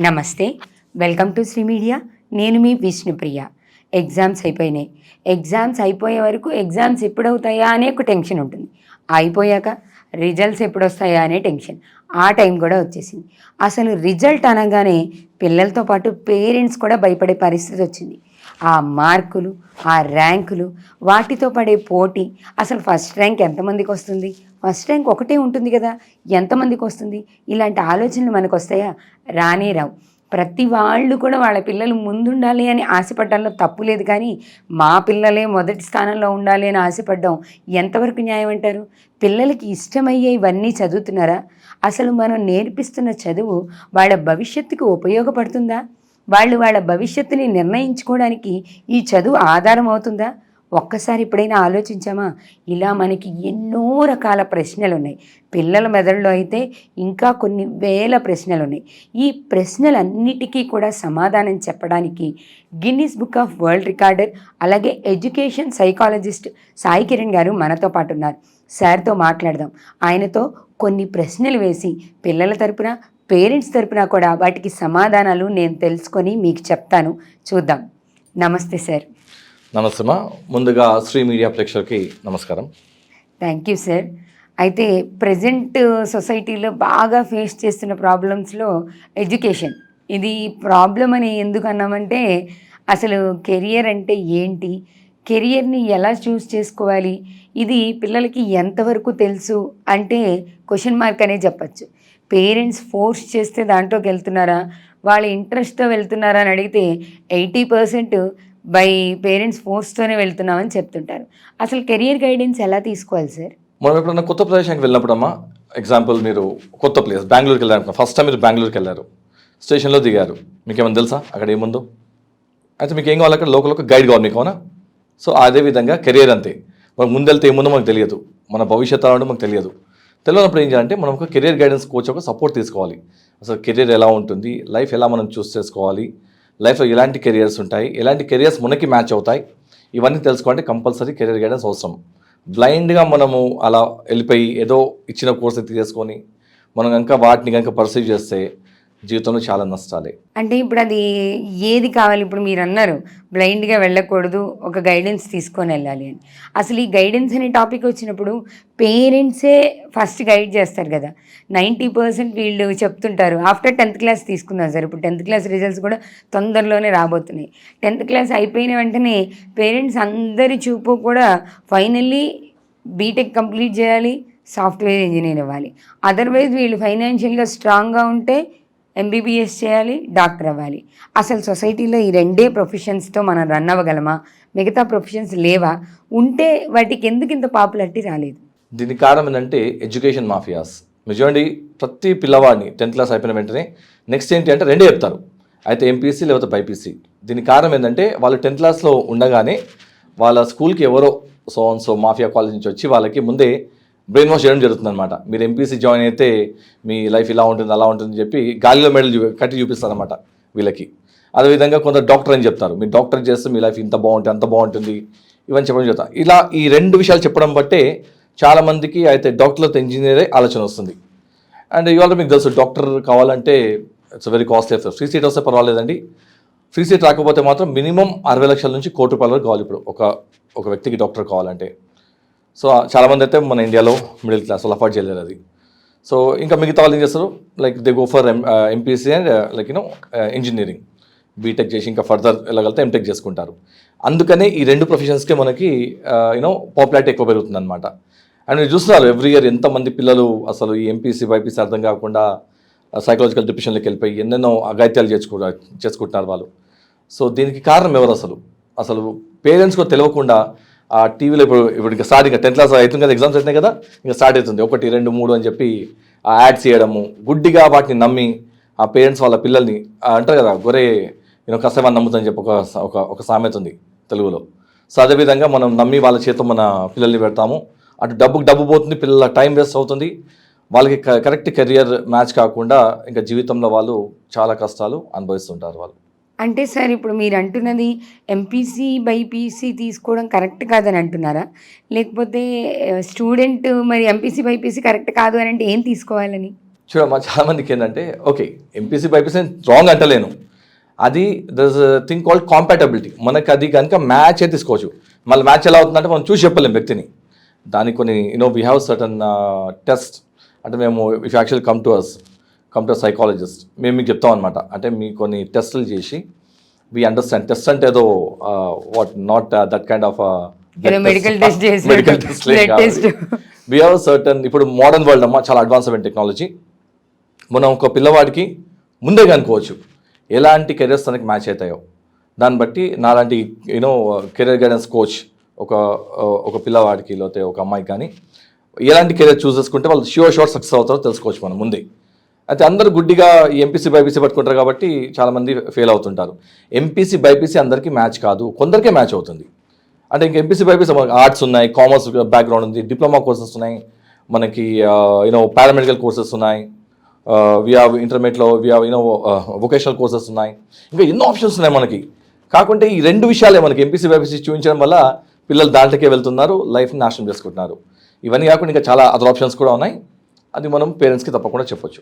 నమస్తే welcome to Shri media. నేను మీ విష్ణుప్రియ. ఎగ్జామ్స్ అయిపోయినాయి. ఎగ్జామ్స్ అయిపోయే వరకు ఎగ్జామ్స్ ఎప్పుడవుతాయా అనే ఒక టెన్షన్ ఉంటుంది. అయిపోయాక రిజల్ట్స్ ఎప్పుడు వస్తాయా అనే టెన్షన్. ఆ టైం కూడా వచ్చేసింది. అసలు రిజల్ట్ అనగానే పిల్లలతో పాటు పేరెంట్స్ కూడా భయపడే పరిస్థితి వచ్చింది. ఆ మార్కులు ఆ ర్యాంకులు వాటితో పడే పోటీ. అసలు ఫస్ట్ ర్యాంక్ ఎంతమందికి వస్తుంది? ఫస్ట్ ర్యాంక్ ఒకటే ఉంటుంది కదా. ఎంతమందికి వస్తుంది? ఇలాంటి ఆలోచనలు మనకు వస్తాయా రానే రావు. ప్రతి వాళ్ళు కూడా వాళ్ళ పిల్లలు ముందుండాలి అని ఆశపడడంలో తప్పు లేదు కానీ మా పిల్లలే మొదటి స్థానంలో ఉండాలి అని ఆశపడ్డం ఎంతవరకు న్యాయం అంటారు? పిల్లలకి ఇష్టమయ్యే ఇవన్నీ చదువుతున్నారా? అసలు మనం నేర్పిస్తున్న చదువు వాళ్ళ భవిష్యత్తుకు ఉపయోగపడుతుందా? వాళ్ళు వాళ్ళ భవిష్యత్తుని నిర్ణయించుకోవడానికి ఈ చదువు ఆధారం అవుతుందా ఒక్కసారి ఎప్పుడైనా ఆలోచించామా? ఇలా మనకి ఎన్నో రకాల ప్రశ్నలు ఉన్నాయి పిల్లల మెదడులో అయితే ఇంకా కొన్ని వేల ప్రశ్నలు ఉన్నాయి ఈ ప్రశ్నలన్నిటికీ కూడా సమాధానం చెప్పడానికి Guinness book of world recorder అలాగే ఎడ్యుకేషన్ సైకాలజిస్ట్ సాయి కిరణ్ గారు మనతో పాటు ఉన్నారు. సార్తో మాట్లాడదాం. ఆయనతో కొన్ని ప్రశ్నలు వేసి పిల్లల తరపున పేరెంట్స్ తరపున కూడా వాటికి సమాధానాలు నేను తెలుసుకొని మీకు చెప్తాను. చూద్దాం. నమస్తే సార్. నమస్తే ముందుగా శ్రీ మీడియా ప్రేక్షకులకి నమస్కారం. Thank you sir. అయితే ప్రజెంట్ సొసైటీలో బాగా ఫేస్ చేస్తున్న ప్రాబ్లమ్స్లో ఎడ్యుకేషన్. ఇది ప్రాబ్లం అని ఎందుకు అన్నామంటే అసలు కెరియర్ అంటే ఏంటి? కెరియర్ని ఎలా చూస్ చేసుకోవాలి? ఇది పిల్లలకి ఎంతవరకు తెలుసు? అంటే క్వశ్చన్ మార్క్ అనే చెప్పచ్చు. పేరెంట్స్ ఫోర్స్ చేస్తే దాంట్లోకి వెళ్తున్నారా? వాళ్ళ ఇంట్రెస్ట్తో వెళ్తున్నారా అని అడిగితే ఎయిటీ పర్సెంట్ బై పేరెంట్స్ ఫోర్స్తోనే వెళ్తున్నామని చెప్తుంటారు. అసలు కెరియర్ గైడెన్స్ ఎలా తీసుకోవాలి సార్? మనం ఎప్పుడన్నా కొత్త ప్రదేశానికి వెళ్ళినప్పుడు అమ్మా ఎగ్జాంపుల్ మీరు కొత్త ప్లేస్ బెంగళూరుకి వెళ్ళారు ఫస్ట్ టైం మీరు బెంగళూరుకి వెళ్ళారు. స్టేషన్లో దిగారు. మీకు ఏమైనా తెలుసా? అక్కడ ఏముందో? అయితే మీకు ఏం కావాలి అక్కడ? లోకల్ ఒక గైడ్ కావాలి మీకు అవునా సో అదే విధంగా కెరియర్ అంతే. మనం ముందెళ్తే ఏముందో మనకు తెలియదు. మన భవిష్యత్తు మాకు మనకు తెలియదు. తెలియనప్పుడు ఏం చేయాలంటే మనం ఒక కెరియర్ గైడెన్స్ కోచ్ ఒక సపోర్ట్ తీసుకోవాలి. అసలు కెరియర్ ఎలా ఉంటుంది లైఫ్ ఎలా మనం చూస్ చేసుకోవాలి లైఫ్లో ఎలాంటి కెరియర్స్ ఉంటాయి ఎలాంటి కెరియర్స్ మనకి మ్యాచ్ అవుతాయి ఇవన్నీ తెలుసుకోవాలంటే కంపల్సరీ కెరియర్ గైడెన్స్ అవసరం. బ్లైండ్గా మనము అలా వెళ్ళిపోయి ఏదో ఇచ్చిన కోర్స్ తీసుకొని మనం కనుక వాటిని కనుక పర్సీవ్ చేస్తే జీవితంలో చాలా నష్టాలే. అంటే ఇప్పుడు అది ఏది కావాలి? ఇప్పుడు మీరు అన్నారు బ్లైండ్గా వెళ్ళకూడదు ఒక గైడెన్స్ తీసుకొని వెళ్ళాలి అని. అసలు ఈ గైడెన్స్ అనే టాపిక్ వచ్చినప్పుడు పేరెంట్సే ఫస్ట్ గైడ్ చేస్తారు కదా. నైంటీ పర్సెంట్ వీళ్ళు చెప్తుంటారు ఆఫ్టర్ టెన్త్ క్లాస్ తీసుకున్నారు సార్ ఇప్పుడు టెన్త్ క్లాస్ రిజల్ట్స్ కూడా తొందరలోనే రాబోతున్నాయి. టెన్త్ క్లాస్ అయిపోయిన వెంటనే పేరెంట్స్ అందరి చూపు కూడా ఫైనల్లీ బీటెక్ కంప్లీట్ చేయాలి సాఫ్ట్వేర్ ఇంజనీర్ ఇవ్వాలి అదర్వైజ్ వీళ్ళు ఫైనాన్షియల్గా స్ట్రాంగ్గా ఉంటే ఎంబీబీఎస్ చేయాలి డాక్టర్ అవ్వాలి. అసలు సొసైటీలో ఈ రెండే ప్రొఫెషన్స్తో మనం రన్ అవ్వగలమా? మిగతా ప్రొఫెషన్స్ లేవా? ఉంటే వాటికి ఎందుకు ఇంత పాపులారిటీ రాలేదు? దీనికి కారణం ఏంటంటే ఎడ్యుకేషన్ మాఫియాస్. మెజారిటీ ప్రతి పిల్లవాడిని టెన్త్ క్లాస్ అయిపోయిన వెంటనే నెక్స్ట్ ఏంటి అంటే రెండే చెప్తారు. అయితే ఎంపీసీ లేకపోతే బైపీసీ దీనికి కారణం ఏంటంటే వాళ్ళు టెన్త్ క్లాస్లో ఉండగానే వాళ్ళ స్కూల్కి ఎవరో సో సో మాఫియా కాలేజ్ నుంచి వచ్చి వాళ్ళకి ముందే బ్రెయిన్ వాష్ చేయడం జరుగుతుంది అనమాట మీరు ఎంపీసీ జాయిన్ అయితే మీ లైఫ్ ఇలా ఉంటుంది అలా ఉంటుంది అని చెప్పి గాలిలో మెడల్ చూ కట్టి చూపిస్తారనమాట వీళ్ళకి. అదేవిధంగా కొంత డాక్టర్ అని చెప్తారు. మీరు డాక్టర్ చేస్తే మీ లైఫ్ ఇంత బాగుంటుంది అంత బాగుంటుంది. ఇవన్నీ చెప్పడం చెప్తారు ఇలా ఈ రెండు విషయాలు చెప్పడం బట్టే చాలామందికి అయితే డాక్టర్లతో ఇంజనీరే ఆలోచన వస్తుంది. అండ్ ఇవాళ మీకు తెలుసు డాక్టర్ కావాలంటే it's very costly free seat వస్తే పర్వాలేదండి. ఫ్రీ సీట్ రాకపోతే మాత్రం మినిమం అరవై లక్షల నుంచి కోటి రూపాయల వరకు కావాలి ఇప్పుడు. ఒక ఒక వ్యక్తికి డాక్టర్ కావాలంటే. సో చాలామంది అయితే మన ఇండియాలో మిడిల్ క్లాస్ వాళ్ళు అఫోర్డ్ చేయలేరు అది. సో ఇంకా మిగతా వాళ్ళు ఏం చేస్తారు? Like they go for M MPC and like you know engineering BTech చేసి ఇంకా ఫర్దర్ వెళ్ళగలితే ఎంటెక్ చేసుకుంటారు. అందుకనే ఈ రెండు ప్రొఫెషన్స్కే మనకి యూనో పాపులారిటీ ఎక్కువ పెరుగుతుంది అనమాట అండ్ మీరు చూస్తున్నారు ఎవ్రీ ఇయర్ ఎంతమంది పిల్లలు అసలు ఈ ఎంపీసీ బైపీసీ అర్థం కాకుండా సైకలాజికల్ డిప్రెషన్లోకి వెళ్ళిపోయి ఎన్నెన్నో అఘాయిత్యాలు చేసుకు చేసుకుంటున్నారు వాళ్ళు. సో దీనికి కారణం ఎవరు అసలు? అసలు పేరెంట్స్కు తెలియకుండా ఆ టీవీలో ఇప్పుడు ఇప్పుడు ఇంకా స్టార్ట్ ఇంకా టెన్త్ క్లాస్ అవుతుంది కదా ఎగ్జామ్స్ అవుతున్నాయి కదా ఇంకా స్టార్ట్ అవుతుంది. ఒకటి రెండు మూడు అని చెప్పి ఆ యాడ్స్ చేయడము గుడ్డిగా వాటిని నమ్మి ఆ పేరెంట్స్ వాళ్ళ పిల్లల్ని అంటారు కదా గొరే నేను కష్టమని నమ్ముతుందని చెప్పి ఒక ఒక ఒక సామెత ఉంది తెలుగులో. సో అదేవిధంగా మనం నమ్మి వాళ్ళ చేత మన పిల్లల్ని పెడతాము. అటు డబ్బుకి డబ్బు పోతుంది పిల్లల టైం వేస్ట్ అవుతుంది. వాళ్ళకి క- కరెక్ట్ కెరియర్ మ్యాచ్ కాకుండా ఇంకా జీవితంలో వాళ్ళు చాలా కష్టాలు అనుభవిస్తుంటారు వాళ్ళు. అంటే సార్ ఇప్పుడు మీరు అంటున్నది ఎంపీసీ బైపీసీ తీసుకోవడం కరెక్ట్ కాదని అంటున్నారా? లేకపోతే స్టూడెంట్ మరి ఎంపీసీ బైపీసీ కరెక్ట్ కాదు అని అంటే ఏం తీసుకోవాలని? చూడమ్మా చాలా మందికి ఏంటంటే ఓకే ఎంపీసీ బైపీసీ రాంగ్ అంటలేను. అది దస్ థింగ్ కాల్డ్ కాంపాటబిలిటీ మనకి అది కనుక మ్యాచ్ అయితే తీసుకోవచ్చు. మళ్ళీ మ్యాచ్ ఎలా అవుతుందంటే మనం చూసి చెప్పలేం వ్యక్తిని. దానికి కొన్ని you know we have certain test అంటే మేము if actual come to us to psychologist మేము మీకు చెప్తాం అనమాట అంటే మీ కొన్ని టెస్టులు చేసి వీ అండర్స్టాండ్ టెస్ట్ అంటే ఏదో what not that kind of medical test blood test. We have certain ఇప్పుడు మోడర్న్ వరల్డ్ అమ్మా చాలా అడ్వాన్స్ అయిన టెక్నాలజీ మనం ఒక పిల్లవాడికి ముందే కనుకోవచ్చు ఎలాంటి కెరియర్స్ తనకి మ్యాచ్ అవుతాయో. దాన్ని బట్టి నాలాంటి యూనో కెరియర్ గైడెన్స్ కోచ్ ఒక ఒక పిల్లవాడికి లేకపోతే ఒక అమ్మాయికి కానీ ఎలాంటి కెరియర్ చూస్ చేసుకుంటే వాళ్ళు షూర్ షోర్ సక్సెస్ అవుతారో తెలుసుకోవచ్చు మనం ముందే. అయితే అందరూ గుడ్డిగా ఎంపీసీ బైపీసీ పట్టుకుంటారు కాబట్టి చాలామంది ఫెయిల్ అవుతుంటారు. ఎంపీసీ బైపీసీ అందరికీ మ్యాచ్ కాదు కొందరికే మ్యాచ్ అవుతుంది. అంటే ఇంక ఎంపీసీ బైపీసీ ఆర్ట్స్ ఉన్నాయి కామర్స్ బ్యాక్గ్రౌండ్ ఉంది డిప్లొమా కోర్సెస్ ఉన్నాయి మనకి యూనో పారామెడికల్ కోర్సెస్ ఉన్నాయి వి హావ్ ఇంటర్మీడియట్లో we have you know vocational courses ఉన్నాయి. ఇంకా ఎన్నో ఆప్షన్స్ ఉన్నాయి మనకి. కాకుంటే ఈ రెండు విషయాలే మనకి ఎంపీసీ బైపీసీ చూపించడం వల్ల పిల్లలు దాంట్లోకే వెళ్తున్నారు లైఫ్ని నాశనం చేసుకుంటున్నారు. ఇవన్నీ కాకుండా ఇంకా చాలా అదర్ ఆప్షన్స్ కూడా ఉన్నాయి. అది మనం పేరెంట్స్కి తప్పకుండా చెప్పొచ్చు.